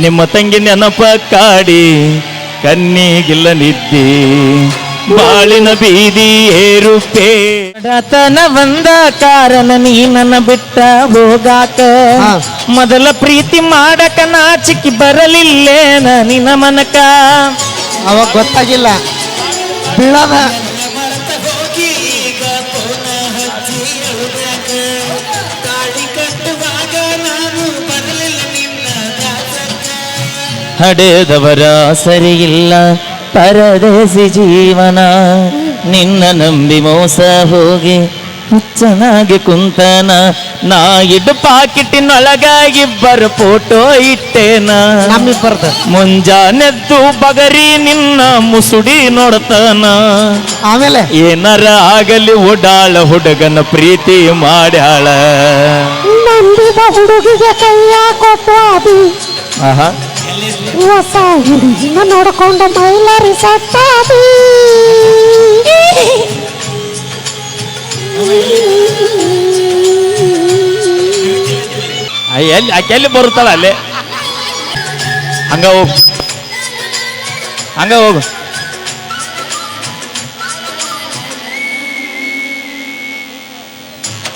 ನಿಮ್ಮ ತಂಗಿ ನೆನಪ ಕಾಡಿ ಕಣ್ಣಿಗಿಲ್ಲ ನಿದ್ದಿ. ಬಾಳಿನ ಬೀದಿ ಏರುಪೇ. ರತನ ಬಂದ ಕಾರಣ ನೀ ನನ್ನ ಬಿಟ್ಟ ಹೋಗಾಕ. ಮೊದಲ ಪ್ರೀತಿ ಮಾಡಕ ನಾಚಿಕಿ ಬರಲಿಲ್ಲೇನ ನಿನ್ನ ಮನಕ. ಅವಾಗ ಗೊತ್ತಾಗಿಲ್ಲ. ಬೀಳದ. ಹಡೆದವರ ಸರಿಯಿಲ್ಲ ಪರದೇಸಿ ಜೀವನ. ನಿನ್ನ ನಂಬಿ ಮೋಸ ಹೋಗಿ ಹುಚ್ಚನಾಗಿ ಕುಂತನ. ನಾ ಇದು ಪಾಕಿಟಿನೊಳಗ ಇಬ್ಬರ ಫೋಟೋ ಇಟ್ಟೇನ. ನಮ್ಮಿಬ್ಬರ್ದು. ಮುಂಜಾನೆದ್ದು ಬಗರಿ ನಿನ್ನ ಮುಸುಡಿ ನೋಡ್ತಾನ. ಆಮೇಲೆ? ಏನಾರ ಆಗಲಿ ಓಡಾಳ ಹುಡುಗನ ಪ್ರೀತಿ ಮಾಡ್ಯಾಳ. ನಂಬಿದ ಹುಡುಗಿಗೆ ಕೈಯ ಕೊಟ್ಟು ಆಹಾ. ಹೊಸ ಹುಡುಗಿನ ನೋಡ್ಕೊಂಡು ಮೈಲಾರಿ ಸತ್ತಾದಿ. ಎಲ್ಲಿ ಆಕೆ ಎಲ್ಲಿ ಬರುತ್ತಲ್ಲ ಅಲ್ಲಿ? ಹಂಗ ಹೋಗು. ಹಂಗ ಹೋಗು.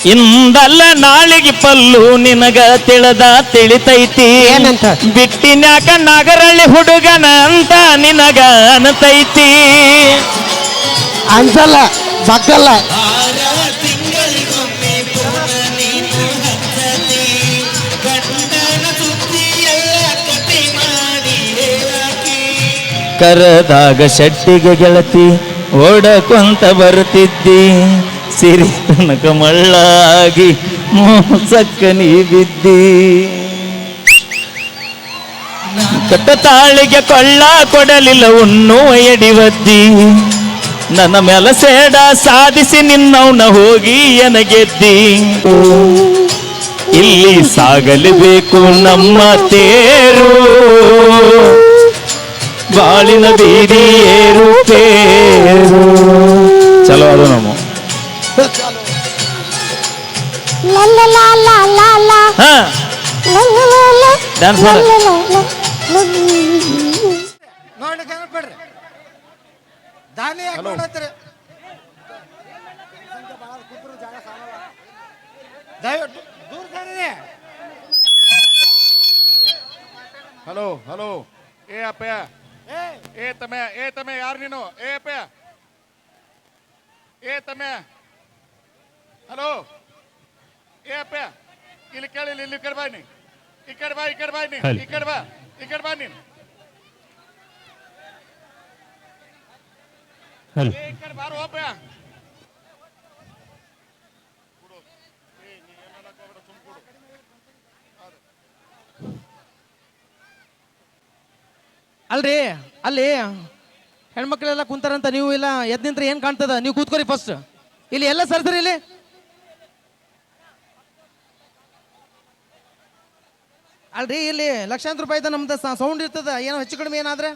ಇಂದಲ್ಲ ನಾಳಿಗೆ ಪಲ್ಲು ನಿನಗ ತಿಳಿದ ತಿಳಿತೈತಿ. ಏನಂತ? ಬಿಟ್ಟಿನ್ಯಾಕ ನಗರಳ್ಳಿ ಹುಡುಗನ ಅಂತ ನಿನಗ ಅನತೈತಿ. ಅನ್ಸಲ್ಲ ಬಗ್ಗಲ್ಲ. ಕರದಾಗ ಶೆಟ್ಟಿಗೆ ಗೆಳತಿ ಓಡಕೊಂತ ಬರುತ್ತಿದ್ದಿ. ಸಿರಿ ತನಕ ಮಳ್ಳಾಗಿ ಮೋಸಕ್ಕ ನೀ ಬಿದ್ದಿ. ಕಟ್ಟ ತಾಳಿಗೆ ಕೊಳ್ಳ ಕೊಡಲಿಲ್ಲ ಉಣ್ಣುವ ಎಡಿವದ್ದಿ ನನ್ನ ಮೇಲ ಸೇಡ ಸಾಧಿಸಿ ನಿನ್ನವನ ಹೋಗಿ ಎನಗೆದ್ದಿ. ಇಲ್ಲಿ ಸಾಗಲಿಬೇಕು ನಮ್ಮ ತೇರು. ಬಾಳಿನ ಬೀದಿ ಏರುಪೇರು ಚಲೋ ಅದು ನಮ್ಮ ಲ ಮಾಡು. ನೋಡ್ಲಿಕ್ಕೆ ಬಿಡ್ರಿ. ದಾನಿ ಯಾಕೆ ದಯವಿಟ್ಟು ದೂರ ಹಲೋ ಹಲೋ ಏ ಅಪ್ಪಯ್ಯ. ಏ. ತಮ್ಮ ಏ ತಮ್ಮ ಯಾರು ನೀನು? ಏ ಅಪ್ಪಯ್ಯ. ಏ ತಮ್ಮ. ಹಲೋ ಏ ಅಪ್ಪಯ್ಯ ಇಲ್ಲಿ ಕೇಳಿ ಇಲ್ಲಿ ಕೇಳಿ ಕಡೆ ಕಡೆ ಬಾ ಕಡೆ ಬಾ ನೀ ಈ ಕಡೆ ಬಾ ಕಡೆ ಬಾ ನೀನು ಏ, ಈ ಕಡೆ ಬಾರೋ ಅಲ್ರಿ ಅಲ್ಲಿ ಹೆಣ್ಮಕ್ಳೆಲ್ಲ ಕುಂತಾರಂತ ನೀವು ಇಲ್ಲ ಎದ್ ನಿಂತ್ರೆ ಏನ್ ಕಾಣ್ತದ? ನೀವು ಕೂತ್ಕೋರಿ ಫಸ್ಟ್ ಇಲ್ಲಿ ಎಲ್ಲ ಸರ್ಸರಿ ಇಲ್ಲಿ. ಅಲ್ರಿ ಇಲ್ಲಿ ಲಕ್ಷಾಂತರ ರೂಪಾಯಿ ನಮ್ದು ಸೌಂಡ್ ಇರ್ತದ ಏನೋ ಹೆಚ್ಚು ಕಡಿಮೆ ಏನಾದ್ರೆ?